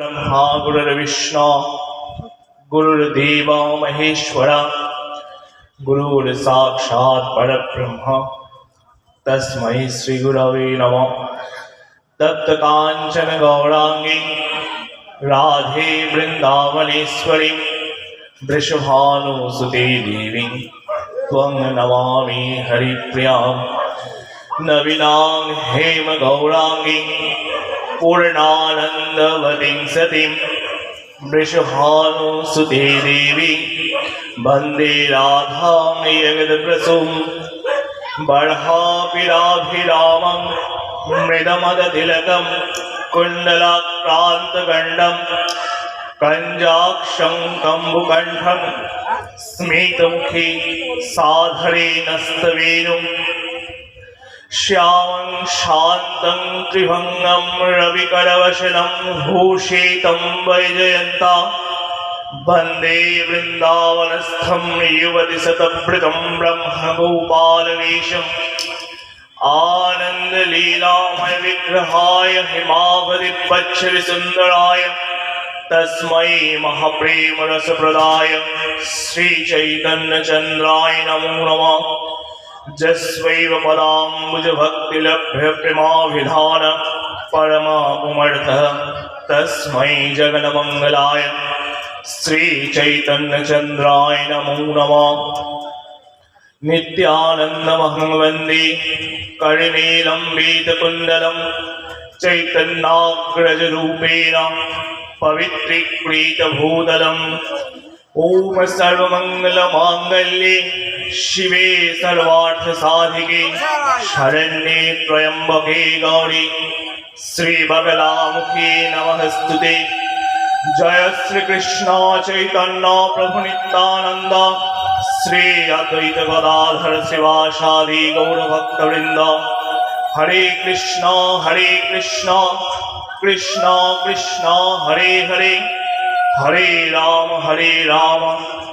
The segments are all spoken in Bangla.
ब्रह्मा गुरुर्विष्णु गुरुर्देव महेश्वर, गुरुर्साक्षात् परब्रह्म। तस्मै श्रीगुरवे नमः। तप्तकाञ्चन गौराङ्गी राधे वृन्दावनेश्वरी वृषभानुसुते देवी, त्वं नमामि हरिप्रियाम्। नवीनां हेम गौराङ्गी पूर्णानन्दवतीं सतीं वृषभानुसुते देवी वन्दे राधां जगद्प्रसूं बर्हापिराभिरामं मृदमदतिलकं कुण्डलाक्रान्तगण्डं कञ्जाक्षं कम्बुकण्ठं स्मितमुखी साधरेणस्तवेणुम् श्यामं शान्तं त्रिभङ्गं रविकरवशनं भूषितं वैजयन्ता वन्दे वृन्दावनस्थं युवति सतभृतं ब्रह्मगोपालवेशम् आनन्दलीलामय विग्रहाय हिमावतिपच्छविसुन्दराय तस्मै महाप्रेमरसप्रदाय श्रीचैतन्यचन्द्राय नमो नमः जस्वैव पदाम्बुजभक्तिलभ्यप्रिमाभिधान परमापुमर्थः तस्मै जगन्मङ्गलाय श्रीचैतन्यचन्द्राय नमो नमः नित्यानन्दमहं वन्दे कर्णेलम्बितकुण्डलं चैतन्याग्रजरूपेण पवित्रीकृतभूतलम् ॐ सर्वमङ्गलमाङ्गल्ये शिवे सर्वार्थसाधिके शरण्ये त्र्यम्बके गौरी श्रीबगलामुखे नमः स्तुते जय श्रीकृष्ण चैतन्य प्रभु नित्यानन्द श्री अद्वैत गदाधर शिवासादि गौरभक्तवृन्द हरे कृष्ण हरे कृष्ण कृष्ण कृष्ण हरे हरे हरे राम हरे राम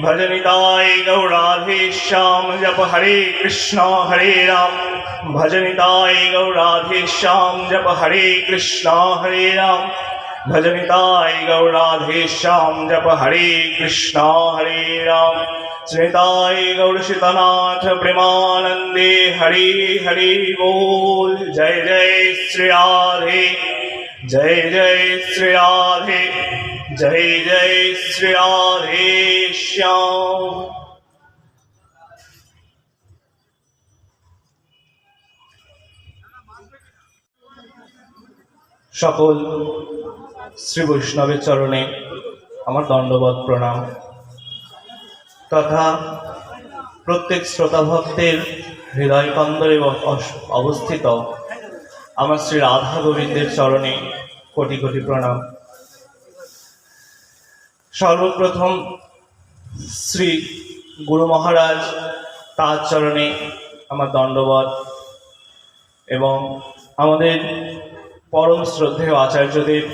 भजनिताय गौराधे श्याम, जप हरे कृष्ण, हरे राम। भजनिताय गौराधे श्याम, जप हरे कृष्ण, हरे राम। भजनिताय गौराधे श्याम, जप हरे कृष्ण, हरे राम। श्रीताय गौरशीतनाथ प्रेमानंदे हरे हरे बोल। जय जय श्री राधे। जय जय श्री राधे। जय जय श्री राधे श्याम সকল শ্রী বৈষ্ণবের চরণে আমার দণ্ডবত প্রণাম তথা প্রত্যেক শ্রোতা ভক্তের হৃদয় কন্দরে অস- অবস্থিত আমার শ্রী রাধা গোবিন্দের চরণে কোটি কোটি প্রণাম সর্বপ্রথম শ্রী গুরু মহারাজ তার চরণে আমার দণ্ডবত এবং আমাদের পরম শ্রদ্ধেয় আচার্যদেব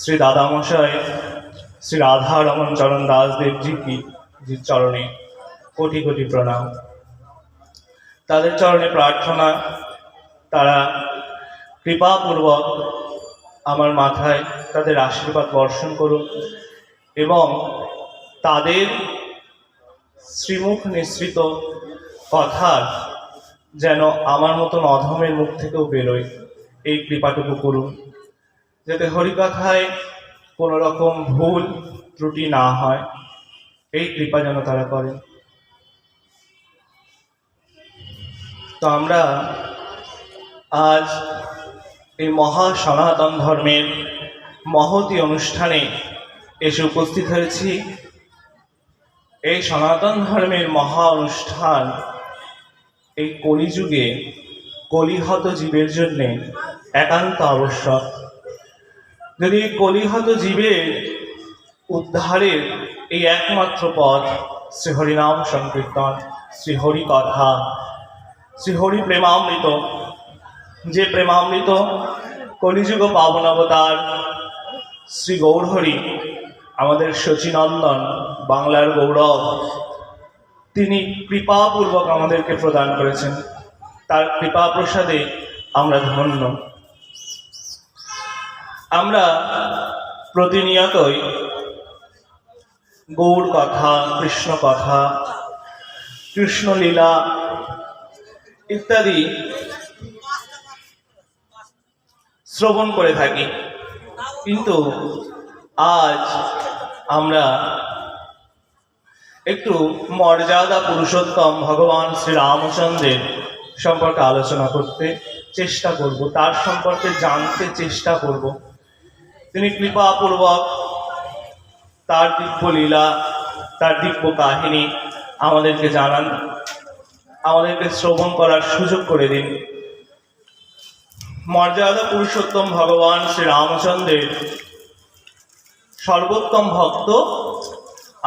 শ্রী দাদামশাই, শ্রী রাধা রমন চরণ দাসদেবজি জির চরণে কোটি কোটি প্রণাম। তাদের চরণে প্রার্থনা, তারা কৃপাপূর্বক আমার মাথায় তাদের আশীর্বাদ বর্ষণ করুন এবং তাদের শ্রীমুখ নিঃসৃত কথার যেন আমার মতন অধমের মুখ থেকেও বেরোয়। এই কৃপাটুকু করুন, যাতে হরিকথায় কোনো রকম ভুল ত্রুটি না হয়। এই কৃপা যেন তারা করেন তো আমরা আজ এই মহা সনাতন ধর্মের মহতি অনুষ্ঠানে এসে উপস্থিত হয়েছি। এই সনাতন ধর্মের মহা অনুষ্ঠান এই কলিযুগে কলিহত জীবের জন্যে একান্ত আবশ্যক। যদি কলিহত জীবের উদ্ধারের এই একমাত্র পথ শ্রীহরিনাম সংকীর্তন শ্রীহরি কথা শ্রীহরি প্রেমামৃত যে প্রেমামৃত কলিযুগ পাবনাবতার শ্রী গৌরহরি আমাদের শচীনন্দন বাংলার গৌরব, তিনি কৃপাপূর্বক আমাদেরকে প্রদান করেছেন। তার কৃপা প্রসাদে আমরা ধন্য। আমরা প্রতিনিয়তই গৌর কথা, কৃষ্ণ কথা, কৃষ্ণলীলা ইত্যাদি শ্রবণ করে থাকি। কিন্তু আজ আমরা একটু মর্যাদা পুরুষোত্তম ভগবান শ্রী রামচন্দ্রের সম্পর্কে আলোচনা করতে চেষ্টা করব, তার সম্পর্কে জানতে চেষ্টা করব। তিনি কৃপাপূর্বক তার দিব্য লীলা, তার দিব্য কাহিনী আমাদেরকে জানান, আমাদেরকে শ্রবণ করার সুযোগ করে দিন। মর্যাদা পুরুষোত্তম ভগবান শ্রী রামচন্দ্রের সর্বোত্তম ভক্ত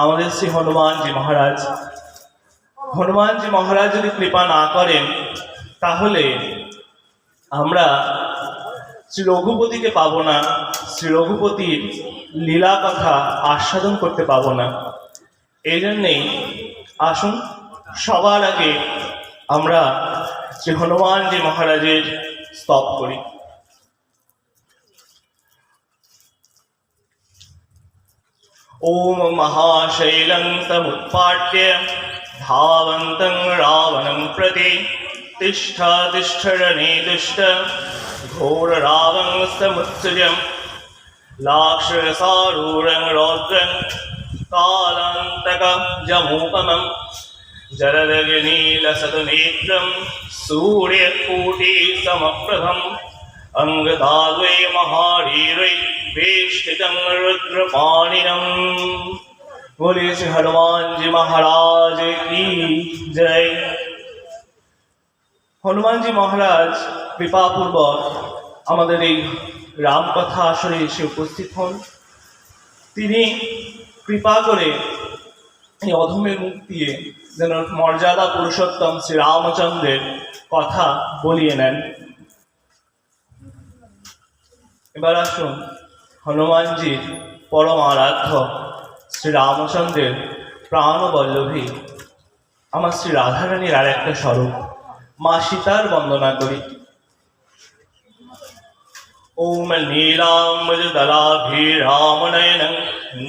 আমাদের শ্রী হনুমানজি মহারাজ। হনুমানজি মহারাজ যদি কৃপা না করেন, তাহলে আমরা শ্রী রঘুপতিকে পাবো না, শ্রী রঘুপতির লীলা কথা আস্বাদন করতে পাবো না। এই জন্যেই আসুন, সবার আগে আমরা শ্রী হনুমানজি মহারাজের স্তব করি। ॐ महाशैलं तमुत्पाट्य धावन्तं रावणं प्रति तिष्ठ तिष्ठ रणे दुष्ट घोररावंस्तमुत्सृजं लाक्षरसारूढं रौद्रं कालान्तकं जमूपमं जलदगनीलसदनेत्रं सूर्यकोटिसमप्रभम् अङ्गदाद्वै महारीरै वेष्टितं रुद्रपाणिनम् बोले श्री हनुमान जी महाराज की जय হনুমানজি মহারাজ কৃপাপূর্বক আমাদের এই রামকথা আসরে এসে উপস্থিত হন তিনি কৃপা করে এই অধমের মুখ দিয়ে যেন মর্যাদা পুরুষোত্তম শ্রী রামচন্দ্রের কথা বলিয়ে নেন এবার আসুন হনুমানজির পরম আরাধ্য শ্রীরামচন্দ্রের প্রাণবল্লভী, আমার শ্রী রাধারানীর আর একটা স্বরূপ, মা সীতার বন্দনা করি। ॐ नीलाम्बुजदलाभिरामनयनं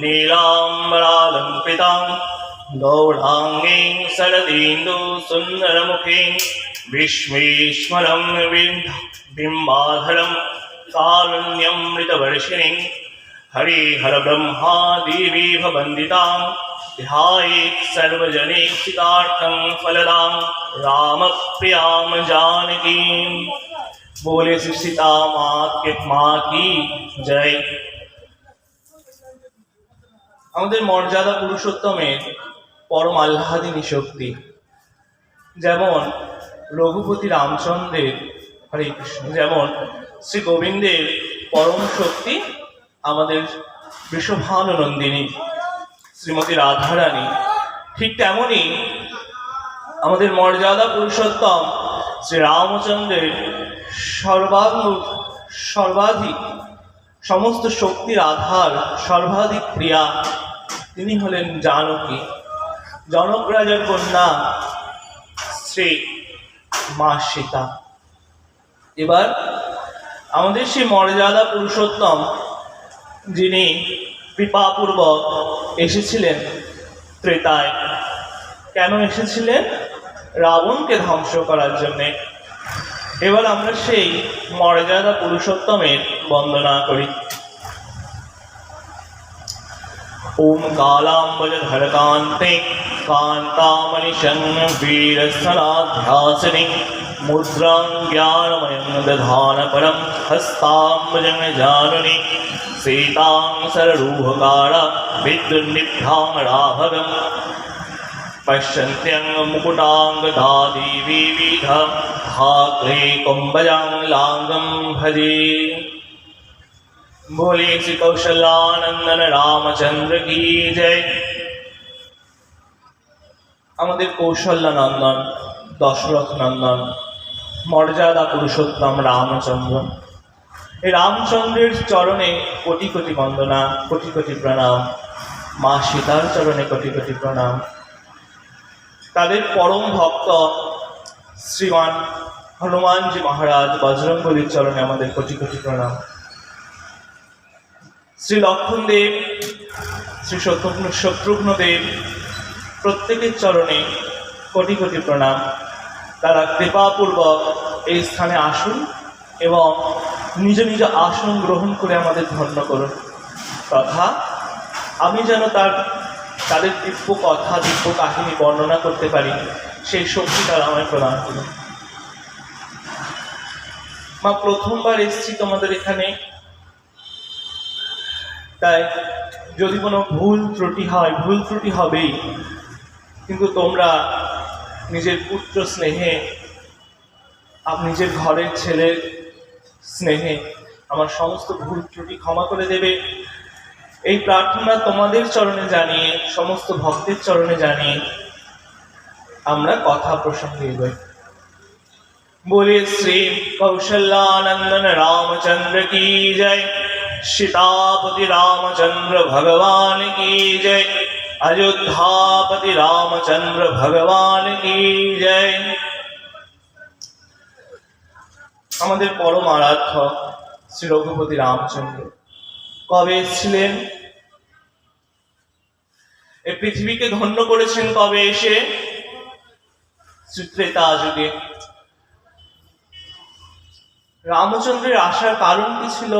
नीलाम्बरालम्पितां गौढाङ्गीं सरदीन्दुसुन्दरमुखीं विश्वेश्वरं बिम्बाधरम् कारुण्यमृतवर्षिणीं हरिहरब्रह्मादिवीभ वन्दितां ध्यायेत् सर्वजनेक्षितार्थं फलदां रामप्रियां जानकीम् बोले श्री सीता माँ के माँ की জয় আমাদের মর্যাদা পুরুষোত্তমের পরম আহ্লাদিনী শক্তি যেমন রঘুপতি রামচন্দ্রের হরে কৃষ্ণ যেমন শ্রী গোবিন্দের পরম শক্তি আমাদের বৃষভানুনন্দিনী শ্রীমতী রাধারানী। ঠিক তেমনই আমাদের মর্যাদা পুরুষোত্তম শ্রী রামচন্দ্রের সর্বাঙ্গ সর্বাধিক সমস্ত শক্তির আধার, সর্বাধিক ক্রিয়া তিনি হলেন জানকী। জনক রাজার কন্যা শ্রী মা সীতা। এবার আমাদের সেই মর্যাদা পুরুষোত্তম যিনি কৃপাপূর্বক এসেছিলেন ত্রেতায়, কেন এসেছিলেন? রাবণকে ধ্বংস করার জন্যে। এবার আমরা সেই মর্যাদা পুরুষোত্তমের বন্দনা করি। ওম কালাম্বজ ধরকান্তে কান্তামণিশং বীরস্থলাধ্যাসনে মুদ্রাং জ্ঞানময়ং দধান পরম হস্তাম্বজং জানুনি সীতাং সররূহকারা বিদ্যুন্নিভ্যাং রাভগম पश्यन्त्यं मुकुटाङ्गदादि विविध धात्रे कुम्भजां लाङ्गं भजे बोले श्री कौशलानंदन रामचंद्र की जय আমাদের কৌশল্যানন্দন দশরথ নন্দন মর্যাদা পুরুষোত্তম রামচন্দ্র। এই রামচন্দ্রের চরণে কোটি কোটি বন্দনা, কোটি কোটি প্রণাম। মা সীতার চরণে কোটি কোটি প্রণাম। তাদের পরম ভক্ত শ্রীমান হনুমানজি মহারাজ বজরঙ্গলির চরণে আমাদের কোটি কোটি প্রণাম। শ্রী লক্ষণ দেব শ্রী শত্রুঘ্ন শত্রুঘ্ন দেব প্রত্যেকের চরণে কোটি কোটি প্রণাম। তারা কৃপাপূর্বক এই স্থানে আসুন এবং নিজ নিজ আসন গ্রহণ করে আমাদের ধন্য করুন। তথা আমি যেন তার, তাদের দিব্য কথা, দিব্য কাহিনী বর্ণনা করতে পারি, সেই শক্তি তারা আমায় প্রদান করুন। মা, প্রথমবার এসেছি তোমাদের এখানে। তাই যদি কোনো ভুল ত্রুটি হয়, ভুল ত্রুটি হবেই, কিন্তু তোমরা নিজের পুত্র স্নেহে নিজের ঘরের ছেলের স্নেহে আমার সমস্ত ভুল ত্রুটি ক্ষমা করে দেবে। এই প্রার্থনা তোমাদের চরণে জানিয়ে, সমস্ত ভক্তের চরণে জানিয়ে আমরা কথা প্রসঙ্গে এগোই। বলে শ্রী কৌশল্যানন্দন রামচন্দ্র কি জয়? সীতাপতি রামচন্দ্র ভগবান কি জয়? अयोध्यापति रामचंद्र भगवान की जय আমাদের পরম আরাধ্য শ্রী রঘুপতি রামচন্দ্র কবে এসেছিলেন এই পৃথিবীকে ধন্য করেছেন কবে এসে শ্রীত্রেতা যুগে রামচন্দ্রের আসার কারণ কি ছিল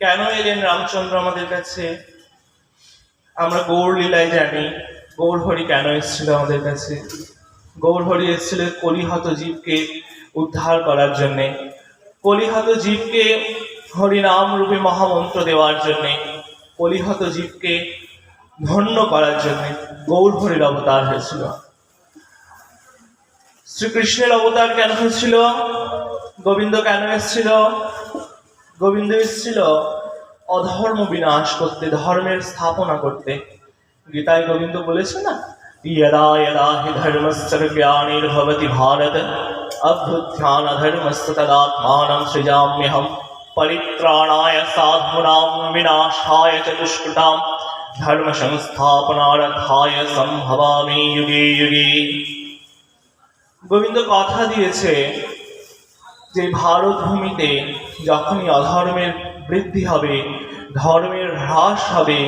কেন এলেন রামচন্দ্র আমাদের কাছে আমরা গৌর লীলায় জানি গৌর হরি কেন এসেছিল আমাদের কাছে? গৌর হরি এসেছিল কলিহত জীবকে উদ্ধার করার জন্যে। কলিহত জীবকে হরিনাম রূপে মহামন্ত্র দেওয়ার জন্যে, কলিহত জীবকে ধন্য করার জন্যে গৌর হরির অবতার হয়েছিল। শ্রীকৃষ্ণের অবতার কেন হয়েছিল? গোবিন্দ কেন এসেছিল? গোবিন্দ এসেছিল অধর্ম বিনাশ করতে, ধর্মের স্থাপনা করতে। গীতায় গোবিন্দ বলেছে না, ইয়দা ইয়দা হি ধর্মস্য জ্ঞানীর্ভবতি ভারত, অভ্যুত্থান ধর্মস্য তদাত্মানম সৃজাম্যহম, পরিত্রাণায় সাধুনাম বিনাশায় চ ধর্ম সংস্থাপনারথায় সম্ভবামি যুগে যুগে। গোবিন্দ কথা দিয়েছে যে ভারত ভূমিতে যখনই অধর্মের বৃদ্ধি হবে, ধর্মের হ্রাস হবে,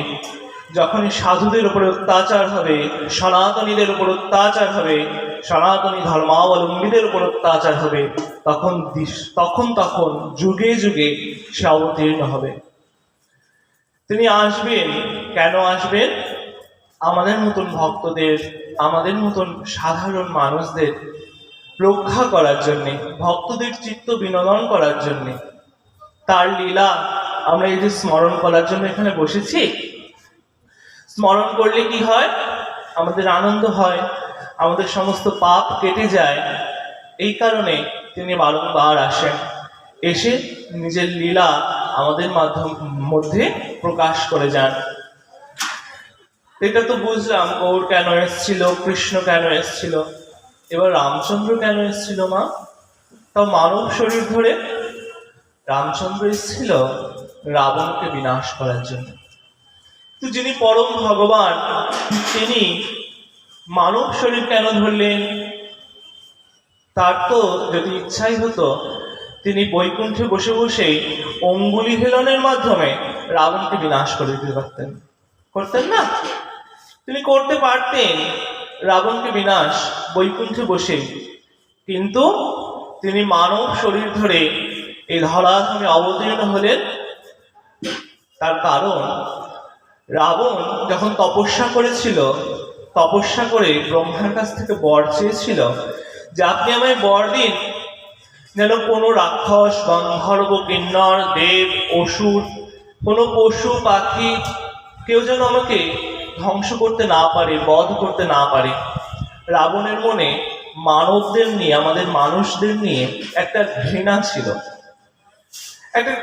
যখনই সাধুদের উপরে অত্যাচার হবে, সনাতনীদের উপর অত্যাচার হবে, সনাতনী ধর্মাবলম্বীদের উপর অত্যাচার হবে, তখন তখন তখন যুগে যুগে সে অবতীর্ণ হবে। তিনি আসবেন, কেন আসবেন? আমাদের মতন ভক্তদের, আমাদের মতন সাধারণ মানুষদের রক্ষা করার জন্যে, ভক্তদের চিত্ত বিনোদন করার জন্যে। তার লীলা আমরা এই যে স্মরণ করার জন্য এখানে বসেছি। স্মরণ করলে কি হয়? আমাদের আনন্দ হয়, আমাদের সমস্ত পাপ কেটে যায়। এই কারণে তিনি বারংবার আসেন। এসে নিজের লীলা আমাদের মাধ্যম, মধ্যে প্রকাশ করে যান। এটা তো বুঝলাম, গৌর কেন এসেছিল, কৃষ্ণ কেন এসেছিল? এবার রামচন্দ্র কেন এসেছিল মা? তাও মানব শরীর ধরে রামচন্দ্র এসেছিল রাবণকে বিনাশ করার জন্য। তো যিনি পরম ভগবান, তিনি মানব শরীর কেন ধরলেন? তার তো যদি ইচ্ছাই হতো, তিনি বৈকুণ্ঠে বসে বসেই অঙ্গুলি হেলনের মাধ্যমে রাবণকে বিনাশ করে দিতে পারতেন। করতেন না? তিনি করতে পারতেন। রাবণকে বিনাশ বৈকুণ্ঠে বসে। কিন্তু তিনি মানব শরীর ধরে এই ধরাধামে অবতীর্ণ হলেন। তার কারণ, রাবণ যখন তপস্যা করেছিল, তপস্যা করে ব্রহ্মার কাছ থেকে বর চেয়েছিল যে, আপনি আমায় বর দিন। যেন কোনো রাক্ষস, গন্ধর্ব, কিন্নর, দেব, অসুর, কোনো পশু, পাখি, কেউ যেন আমাকে ধ্বংস করতে না পারে বধ করতে না পারে। রাবণের মনে মানবদের নিয়ে আমাদের মানুষদের নিয়ে একটা ঘৃণা ছিল। একটা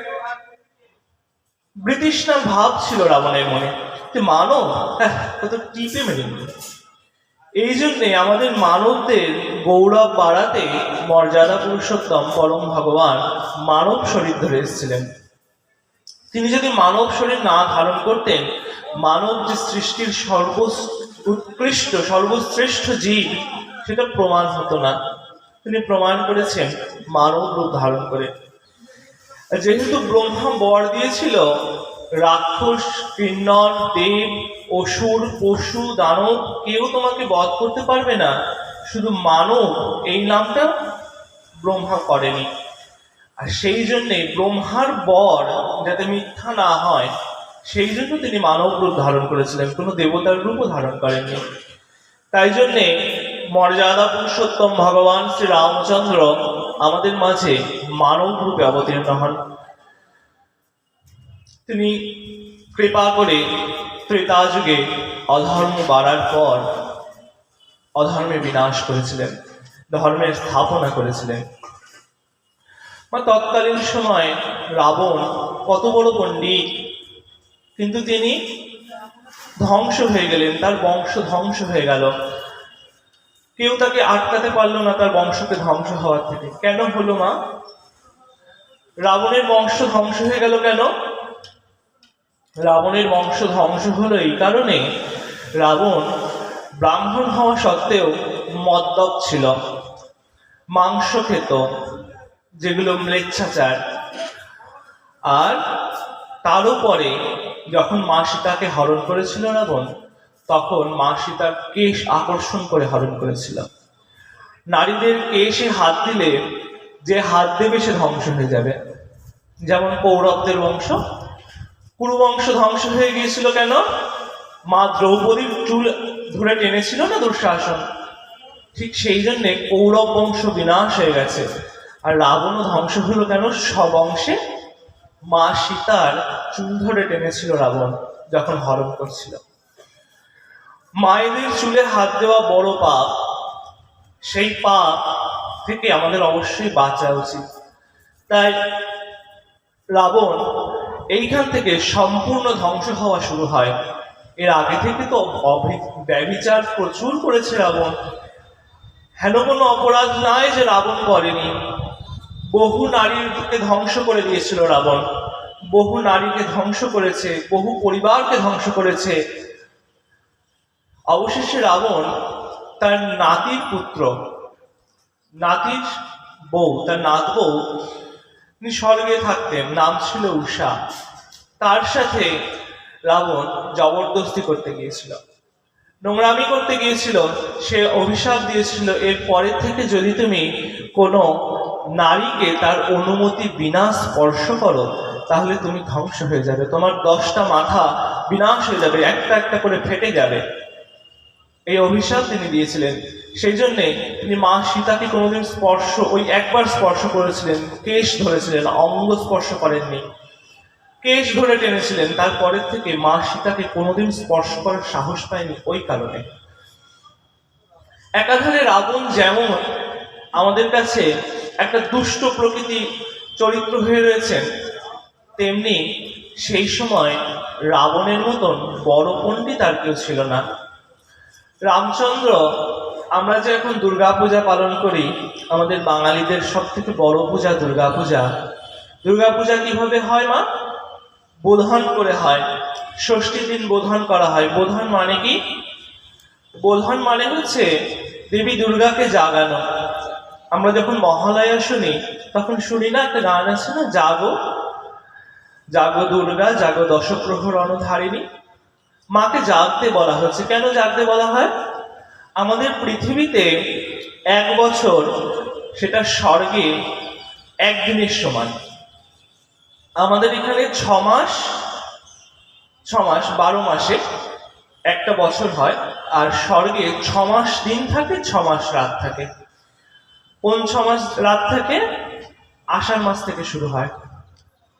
ব্রিটিশনার ভাব ছিল রাবণের মনে। যে মানব হ্যাঁ, তো টিপে মেরে নিল এই জন্যে আমাদের মানবদের গৌরব বাড়াতে মর্যাদা পুরুষোত্তম পরম ভগবান মানব শরীর ধরে এসেছিলেন। তিনি যদি মানব শরীর না ধারণ করতেন, মানব যে সৃষ্টির সর্ব উৎকৃষ্ট সর্বশ্রেষ্ঠ জীব, সেটা প্রমাণ হতো না। তিনি প্রমাণ করেছেন, মানব রূপ ধারণ করে। যেহেতু ব্রহ্মা বর দিয়েছিল, রাক্ষস, কিন্নর, দেব, অসুর, পশু, দানব, কেউ তোমাকে বধ করতে পারবে না। শুধু মানব এই নামটা ব্রহ্মা করেনি। আর সেই জন্যে ব্রহ্মার বর যাতে মিথ্যা না হয়, সেই জন্য তিনি মানব রূপ ধারণ করেছিলেন। কোনো দেবতার রূপও ধারণ করেননি। তাই জন্যে মর্যাদা পুরুষোত্তম ভগবান শ্রী রামচন্দ্র আমাদের মাঝে মানব রূপে অবতীর্ণ হন। তিনি কৃপা করে ত্রেতা যুগে অধর্ম বাড়ার পর অধর্মে বিনাশ করেছিলেন, ধর্মের স্থাপনা করেছিলেন। বা তৎকালীন সময় রাবণ কত বড় পণ্ডিত। কিন্তু তিনি ধ্বংস হয়ে গেলেন, তার বংশ ধ্বংস হয়ে গেল। কেউ তাকে আটকাতে পারল না তার বংশকে ধ্বংস হওয়ার থেকে। কেন হলো মা? রাবণের বংশ ধ্বংস হয়ে গেল কেন? রাবণের বংশ ধ্বংস হলো এই কারণে রাবণ ব্রাহ্মণ হওয়া সত্ত্বেও মদ্যপ ছিল, মাংস খেত যেগুলো ম্লেচ্ছাচার। আর তার উপরে যখন মা সীতাকে হরণ করেছিল রাবণ তখন মা সীতার কেশ আকর্ষণ করে হরণ করেছিল। নারীদের কেশে হাত দিলে যে হাত দেবে সে ধ্বংস হয়ে যাবে। যেমন কৌরবদের বংশ, কুরুবংশ ধ্বংস হয়ে গিয়েছিল কেন? মা দ্রৌপদীর চুল ধরে টেনেছিল না দুঃশাসন? ঠিক সেই জন্যে কৌরব বংশ বিনাশ হয়ে গেছে। আর রাবণও ধ্বংস হলো কেন? সব অংশে মা সীতার চুল ধরে টেনেছিল রাবণ যখন হরণ করছিল। মায়েদের চুলে হাত দেওয়া বড় পাপ। সেই পাপ থেকে আমাদের অবশ্যই বাঁচা উচিত। তাই রাবণ এইখান থেকে সম্পূর্ণ ধ্বংস হওয়া শুরু হয়। এর আগে থেকে তো ব্যভিচার প্রচুর করেছে রাবণ। হেন কোনো অপরাধ নাই যে রাবণ করেনি। বহু নারীকে ধ্বংস করে দিয়েছিল রাবণ। বহু নারীকে ধ্বংস করেছে, বহু পরিবারকে ধ্বংস করেছে। অবশেষে রাবণ তার নাতির পুত্র, নাতির বউ, তার নাত বউ তিনি স্বর্গে থাকতেন, নাম ছিল উষা তার সাথে রাবণ জবরদস্তি করতে গিয়েছিল। নোংরামি করতে গিয়েছিল, সে অভিশাপ দিয়েছিল এর পরের থেকে যদি তুমি কোনো নারীকে তার অনুমতি বিনা স্পর্শ করো, তাহলে তুমি ধ্বংস হয়ে যাবে। তোমার দশটা মাথা বিনাশ হয়ে যাবে, একটা একটা করে ফেটে যাবে। এই অভিশাপ তিনি দিয়েছিলেন। সেই জন্যে তিনি মা সীতাকে কোনোদিন স্পর্শ, ওই একবার স্পর্শ করেছিলেন, কেশ ধরেছিলেন, অঙ্গ স্পর্শ করেননি। কেশ ধরে টেনেছিলেন, তারপরের থেকে মা সীতাকে কোনোদিন স্পর্শ করার সাহস পায়নি ওই কারণে। একাধারে রাবণ যেমন আমাদের কাছে একটা দুষ্ট প্রকৃতি চরিত্র হয়ে রয়েছেন তেমনি সেই সময় রাবণের মতন বড় পণ্ডিত আর কেউ ছিল না। রামচন্দ্র, আমরা যে এখন দুর্গা পূজা পালন করি, আমাদের বাঙালিদের সব থেকে বড় পূজা দুর্গাপূজা দুর্গাপূজা কীভাবে হয় মা? বোধন করে হয়। ষষ্ঠী দিন বোধন করা হয়। বোধন মানে কি? বোধন মানে হচ্ছে দেবী দুর্গাকে জাগানো। আমরা যখন মহালয়া শুনি, তখন শুনি না একটা গান আছে না, জাগো। জাগো দুর্গা, জাগো দশপ্রহর রণধারিণী মাকে জাগতে বলা হচ্ছে। কেন জাগতে বলা হয়? আমাদের পৃথিবীতে এক বছর সেটা স্বর্গে একদিনের সমান। আমাদের এখানে ছ মাস ছ মাস, বারো মাসে একটা বছর হয়, আর স্বর্গে ছ মাস দিন থাকে, ছ মাস রাত থাকে। ছ মাস রাত থাকে? আষাঢ় মাস থেকে শুরু হয়।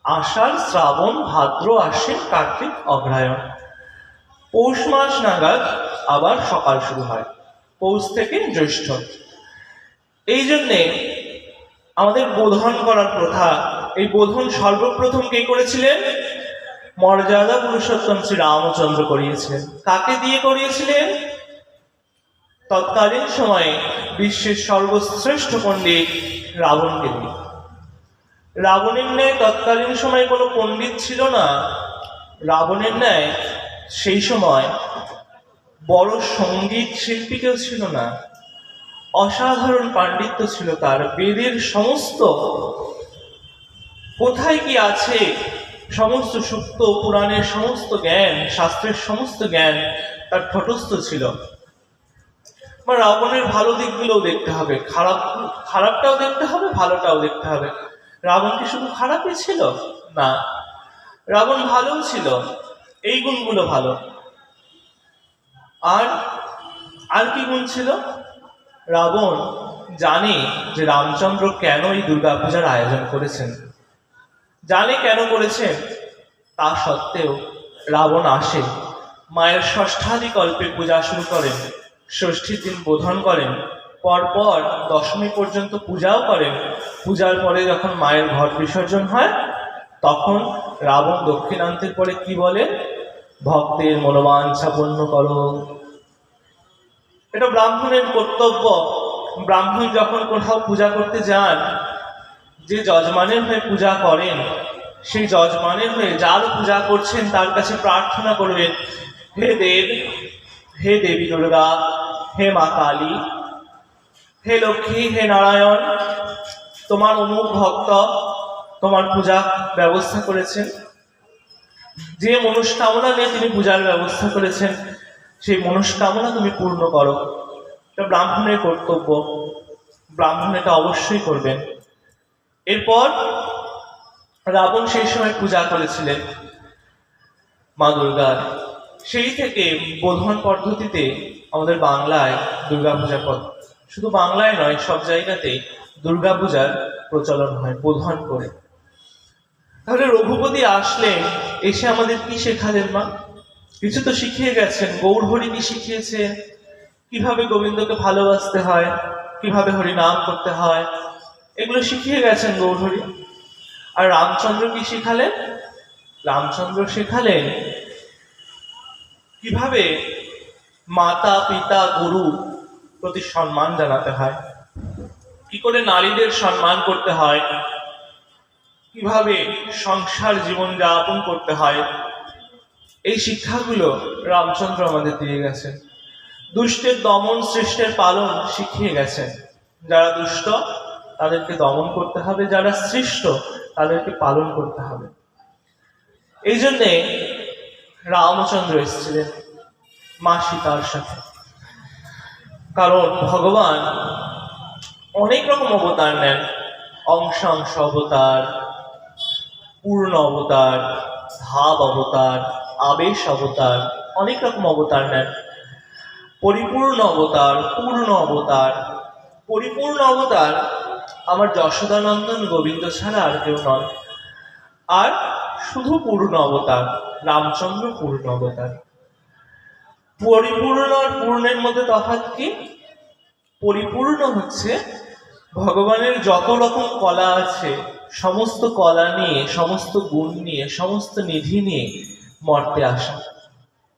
আষাঢ়, শ্রাবণ, ভাদ্র, আশ্বিন, কার্তিক অগ্রায়ণ পৌষ মাস নাগাদ আবার সকাল শুরু হয়। পৌষ থেকে জ্যৈষ্ঠ। এই জন্যে আমাদের বোধন করার প্রথা, এই বোধন সর্বপ্রথম কে করেছিলেন? মর্যাদা পুরুষোত্তম শ্রী রামচন্দ্র করিয়েছিলেন। কাকে দিয়ে করিয়েছিলেন? তৎকালীন সময়ে বিশ্বের সর্বশ্রেষ্ঠ পণ্ডিত রাবণকে নিয়ে রাবণের ন্যায় তৎকালীন সময়ে কোনো পণ্ডিত ছিল না। রাবণের ন্যায় সেই সময় বড় সংগীত শিল্পী কেউ ছিল না। অসাধারণ পাণ্ডিত্য ছিল তার। বেদের সমস্ত কোথায় কি আছে, সমস্ত সুপ্ত পুরাণের সমস্ত জ্ঞান, শাস্ত্রের সমস্ত জ্ঞান তার ঠটস্থ ছিল। বা রাবণের ভালো দিকগুলোও দেখতে হবে। খারাপ, খারাপটাও দেখতে হবে, ভালোটাও দেখতে হবে। রাবণ কি শুধু খারাপই ছিল? না। রাবণ ভালোও ছিল। এই গুণগুলো ভালো। আর আর কি গুণ ছিল? রাবণ জানে যে রামচন্দ্র কেন এই দুর্গাপূজার আয়োজন করেছেন। জানে কেন করেছেন? তা সত্ত্বেও রাবণ আসে, মায়ের ষষ্ঠাদিকল্পে পূজা শুরু করেন। ষষ্ঠীর দিন বোধন করেন, পরপর দশমী পর্যন্ত পূজাও করেন। পূজার পরে যখন মায়ের ঘর বিসর্জন হয়, তখন রাবণ দক্ষিণান্তের পরে কি বলে? ভক্তের মনোবাঞ্ছা পূর্ণ করো। এটা ব্রাহ্মণের কর্তব্য। ব্রাহ্মণ যখন কোথাও পূজা করতে যান, যে যজমানের হয়ে পূজা করেন, সেই যজমানের হয়ে যার পূজা করছেন, তার কাছে প্রার্থনা করবেন, হে দেব হে দেবী দুর্গা, হে মা কালী, হে লক্ষ্মী, হে নারায়ণ, তোমার অমুক ভক্ত তোমার পূজা ব্যবস্থা করেছেন। যে মনস্কামনা নিয়ে তিনি পূজার ব্যবস্থা করেছেন, সেই মনস্কামনা তুমি পূর্ণ করো। এটা ব্রাহ্মণের কর্তব্য। ব্রাহ্মণ এটা অবশ্যই করবেন। এরপর রাবণ সেই সময় পূজা করেছিলেন মা দুর্গার। সেই থেকে বোধন পদ্ধতিতে আমাদের বাংলায় দুর্গাপূজা পদ শুধু বাংলায় নয়, সব জায়গাতেই দুর্গাপূজার প্রচলন হয়, বোধন করে। তাহলে রঘুপতি আসলেন এসে আমাদের কি শেখালেন মা? কিছু তো শিখিয়ে গেছেন গৌর হরি কি শিখিয়েছে। কীভাবে গোবিন্দকে ভালোবাসতে হয়, কীভাবে হরি নাম করতে হয়, এগুলো শিখিয়ে গেছেন গৌর হরি আর রামচন্দ্র কি শেখালেন? রামচন্দ্র শেখালেন কীভাবে মাতা, পিতা, গুরু প্রতি সম্মান জানাতে হয়? কি করে নারীদের সম্মান করতে হয়? কীভাবে সংসার জীবন যাপন করতে হয়? এই শিক্ষাগুলো রামচন্দ্র আমাদের দিয়ে গেছেন। দুষ্টের দমন শ্রেষ্ঠের পালন শিখিয়ে গেছেন। যারা দুষ্ট, তাদেরকে দমন করতে হবে। যারা সৃষ্ট, তাদেরকে পালন করতে হবে। এই জন্যে রামচন্দ্র এসেছিলেন মা সীতার সাথে। কারণ ভগবান অনেক রকম অবতার নেন। অংশাংশ অবতার, পূর্ণ অবতার ভাব অবতার, আবেশ অবতার, অনেক রকম অবতার নেন। পরিপূর্ণ অবতার, পূর্ণ অবতার, পরিপূর্ণ অবতার আমার যশোদানন্দন গোবিন্দ ছাড়া আর কেউ নন। আর শুধু পূর্ণ অবতার। রামচন্দ্র পূর্ণ অবতার পরিপূর্ণ আর পূর্ণের মধ্যে তফাৎ কি? পরিপূর্ণ হচ্ছে ভগবানের যত রকম কলা আছে, সমস্ত কলা নিয়ে, সমস্ত গুণ নিয়ে, সমস্ত নিধি নিয়ে মর্তে আসা।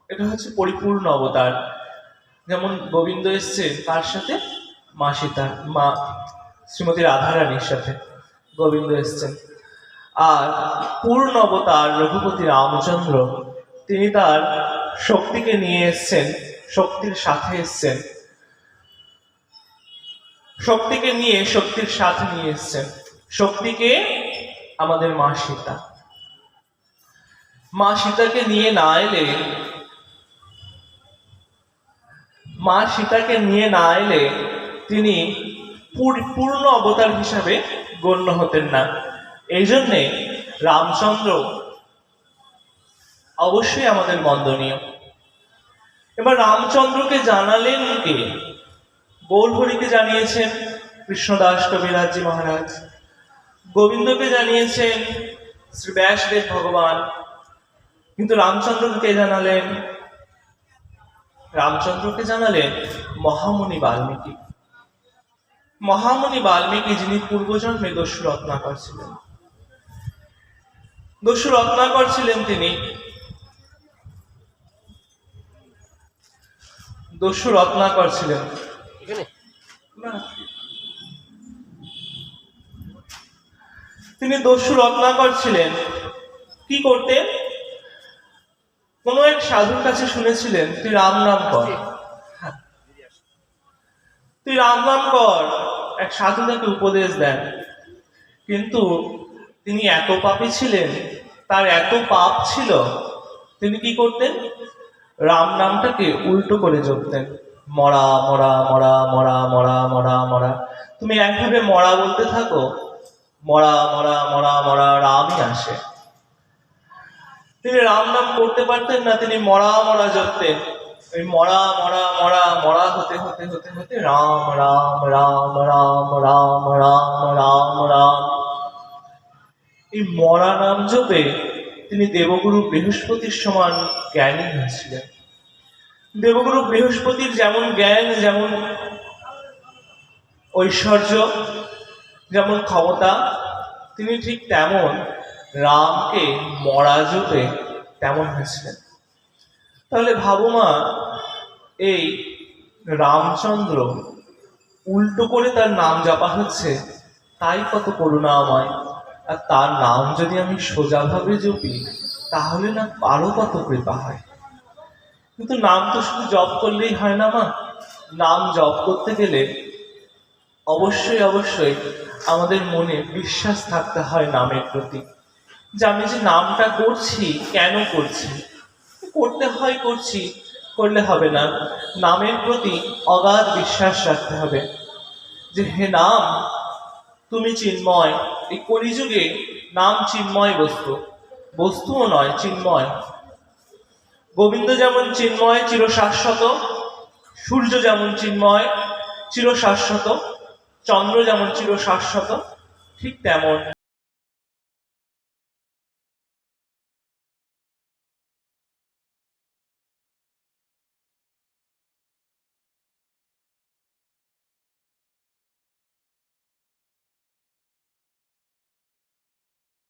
এটা হচ্ছে পরিপূর্ণ অবতার। যেমন গোবিন্দ এসছে তার সাথে মা সীতা, মা শ্রীমতী রাধারানীর সাথে। গোবিন্দ এসছেন। আর পূর্ণ অবতার রঘুপতি রামচন্দ্র, তিনি তার শক্তিকে নিয়ে এসছেন, শক্তির সাথে এসছেন। শক্তিকে নিয়ে, শক্তির সাথে নিয়ে এসছেন। শক্তিকে আমাদের মা সীতা। মা সীতাকে নিয়ে না এলে, মা সীতাকে নিয়ে না এলে তিনি পূর্ণ অবতার হিসাবে গণ্য হতেন না। এই জন্যে রামচন্দ্র অবশ্যই আমাদের বন্দনীয়। এবার রামচন্দ্রকে জানালেন কে? গৌরহরিকে জানিয়েছেন কৃষ্ণদাস কবিরাজজি মহারাজ। গোবিন্দকে জানিয়েছেন শ্রী ব্যাসদেব ভগবান। কিন্তু রামচন্দ্রকে কে জানালেন? রামচন্দ্রকে জানালেন মহামুনি বাল্মীকি। মহামুনি বাল্মীকি যিনি পূর্বজন্মে দস্যু রত্নাকর ছিলেন। দস্যু রত্নাকর ছিলেন তিনি। দস্যু রত্নাকর ছিলেন তিনি দস্যু রত্নাকর ছিলেন। কি করতেন? কোন এক সাধুর কাছে শুনেছিলেন তুই রাম নাম কর। হ্যাঁ। তুই রাম নাম কর। এক সাধু তাকে উপদেশ দেন। কিন্তু তিনি এত পাপী ছিলেন তার এত পাপ ছিল তিনি কি করতেন রাম নামটাকে উল্টো করে জপতেন মরা মরা মরা মরা মরা মরা মরা তুমি একভাবে মরা বলতে থাকো মরা মরা মরা মরা রামই আসে তিনি রাম নাম করতে পারতেন না তিনি মরা মরা জপতেন ওই মরা মরা মরা মরা হতে হতে হতে হতে রাম রাম রাম রাম রাম রাম রাম রাম এই মরা নাম জপে তিনি দেবগুরু বৃহস্পতির সমান জ্ঞানী হয়েছিলেন। দেবগুরু বৃহস্পতির যেমন জ্ঞান, যেমন ঐশ্বর্য, যেমন ক্ষমতা, তিনি ঠিক তেমন রামকে মরা জপে তেমন হয়েছিলেন। তাহলে ভাবো মা, এই রামচন্দ্র উল্টো করে তার নাম জপা হচ্ছে, তাই কত করুণাময়। আর তার নাম যদি আমি সোজাভাবে জপি, তাহলে না আরও কত কৃপা হয়। কিন্তু নাম তো শুধু জপ করলেই হয় না মা। নাম জপ করতে গেলে অবশ্যই অবশ্যই আমাদের মনে বিশ্বাস থাকতে হয় নামের প্রতি। যে আমি যে নামটা করছি, কেন করছি? করতে হয় করছি, করলে হবে না। নামের প্রতি অগাধ বিশ্বাস রাখতে হবে। যে হে নাম তুমি চিন্ময়। এই কলিযুগে নাম চিন্ময় বস্তু। বস্তুও নয়, চিন্ময়। গোবিন্দ যেমন চিন্ময়, চিরশাশ্বত। সূর্য যেমন চিন্ময়, চিরশাশ্বত। চন্দ্র যেমন চিরশাশ্বত, ঠিক তেমন।